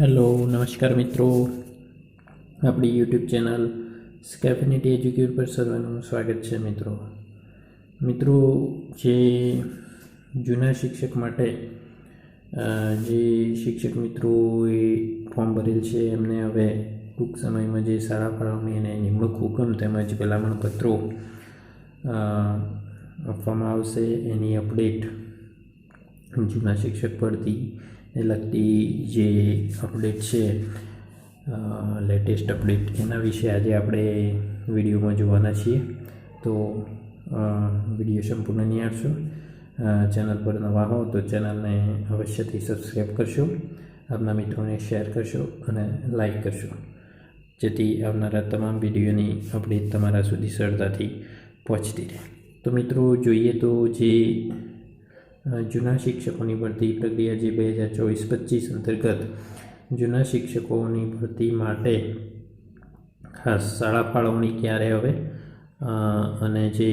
Hello, નમસ્કાર મિત્રો. આપણી યુટ્યુબ ચેનલ સ્કેફિનિટી એજ્યુકેટ પર સર્વનું સ્વાગત છે મિત્રો. મિત્રો, જે જૂના શિક્ષક માટે જે શિક્ષક મિત્રોએ ફોર્મ ભરેલ છે, એમને હવે ટૂંક સમયમાં જે શાળા ફાળવણી અને નિમણૂક હુકમ તેમજ ભલામણ પત્રો આપવામાં આવશે. એની અપડેટ જૂના શિક્ષક ભરતીને લગતી જે અપડેટ છે લેટેસ્ટ અપડેટ એના વિશે આજે આપણે વિડીયોમાં જોવાના છીએ. તો વીડિયો સંપૂર્ણ નિહાળશો. ચેનલ પર નવા હો તો ચેનલને અવશ્યથી સબસ્ક્રાઈબ કરશો. આપના મિત્રોને શેર કરશો અને લાઈક કરશો. જેથી આવનારા તમામ વિડીયોની અપડેટ તમારા સુધી સરળતાથી પહોંચતી રહે. તો મિત્રો, જોઈએ તો જે જૂના શિક્ષકોની ભરતી પ્રક્રિયા જે બે હજાર ચોવીસ પચીસ અંતર્ગત જૂના શિક્ષકોની ભરતી માટે ખાસ શાળા ફાળવણી ક્યારે હવે? અને જે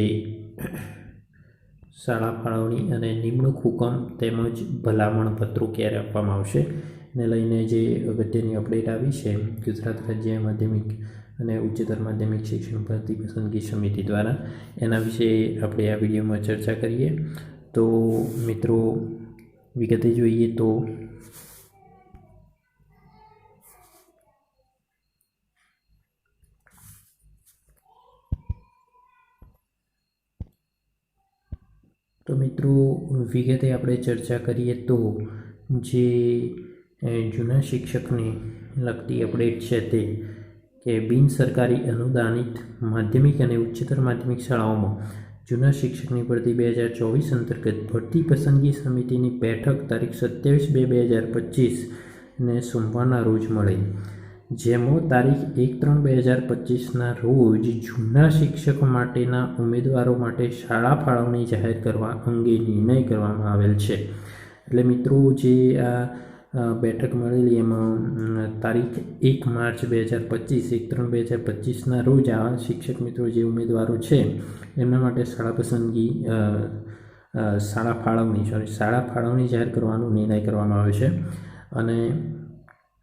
શાળા ફાળવણી અને નિમણૂક હુકમ તેમજ ભલામણ પત્રો ક્યારે આપવામાં આવશે? ને લઈને જે અગત્યની અપડેટ આવી છે ગુજરાત રાજ્ય માધ્યમિક અને ઉચ્ચતર માધ્યમિક શિક્ષણ ભરતી પસંદગી સમિતિ દ્વારા. એના વિશે આપણે આ વિડીયોમાં ચર્ચા કરીએ. તો મિત્રો, વિગતે જોઈએ તો તો મિત્રો, વિગતે આપણે ચર્ચા કરીએ તો જે જૂના શિક્ષકને લગતી અપડેટ છે તે કે બિન સરકારી અનુદાનિત માધ્યમિક અને ઉચ્ચતર માધ્યમિક શાળાઓમાં જૂના શિક્ષકની ભરતી બે હજાર ચોવીસ અંતર્ગત ભરતી પસંદગી સમિતિની બેઠક તારીખ સત્યાવીસ બે બે હજાર પચીસ ને સોમવારના રોજ મળે. જેમાં તારીખ એક ત્રણ બે હજાર પચીસના રોજ જૂના શિક્ષકો માટેના ઉમેદવારો માટે શાળા ફાળવણી જાહેર કરવા અંગે નિર્ણય કરવામાં આવેલ છે. એટલે મિત્રો, જે આ બેઠક મળેલી એમાં તારીખ એક માર્ચ બે હજાર પચીસ, એક ત્રણ બે હજાર પચીસના રોજ આ શિક્ષક મિત્રો જે ઉમેદવારો છે, એમના માટે શાળા પસંદગી શાળા ફાળવણી સોરી શાળા ફાળવણી જાહેર કરવાનો નિર્ણય કરવામાં આવ્યો છે. અને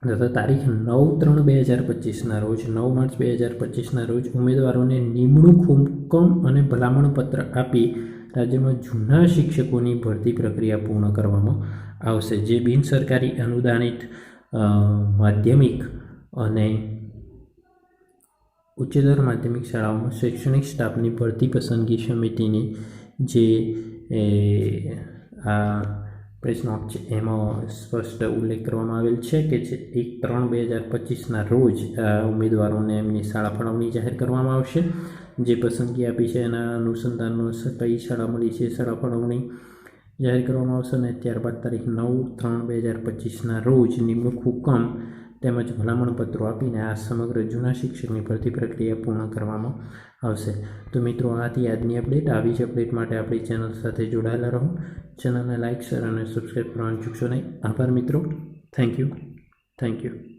તથા તારીખ નવ ત્રણ બે હજાર પચીસના રોજ, નવ માર્ચ બે હજાર પચીસના રોજ ઉમેદવારોને નિમણૂક હુકમ અને ભલામણ પત્ર આપી રાજ્યમાં જૂના શિક્ષકોની ભરતી પ્રક્રિયા પૂર્ણ કરવામાં આવશે. જે બિન સરકારી અનુદાનિત માધ્યમિક અને ઉચ્ચતર માધ્યમિક શાળાઓમાં શૈક્ષણિક સ્ટાફની ભરતી પસંદગી સમિતિની જે આ પ્રેસ છે એમાં સ્પષ્ટ ઉલ્લેખ કરવામાં આવેલ છે કે જે એક ત્રણ બે હજાર પચીસના રોજ ઉમેદવારોને એમની શાળા ફાળવણી જાહેર કરવામાં આવશે. જે પસંદગી આપી છે એના અનુસંધાનનો કઈ શાળા મળી છે શાળા ફાળવણી જાહેર કરવામાં આવશે અને ત્યારબાદ તારીખ નવ ત્રણ બે હજાર પચીસના રોજ નિમણૂક હુકમ તેમજ ભલામણ પત્રો આપીને આ સમગ્ર જૂના શિક્ષકની ભરતી પ્રક્રિયા પૂર્ણ કરવામાં આવશે. તો મિત્રો, આથી આજની અપડેટ, આવી જ અપડેટ માટે આપણી ચેનલ સાથે જોડાયેલા રહો. ચેનલને લાઇક શેર અને સબસ્ક્રાઈબ કરવાનું ચૂકશો નહીં. આભાર મિત્રો. Thank you. Thank you.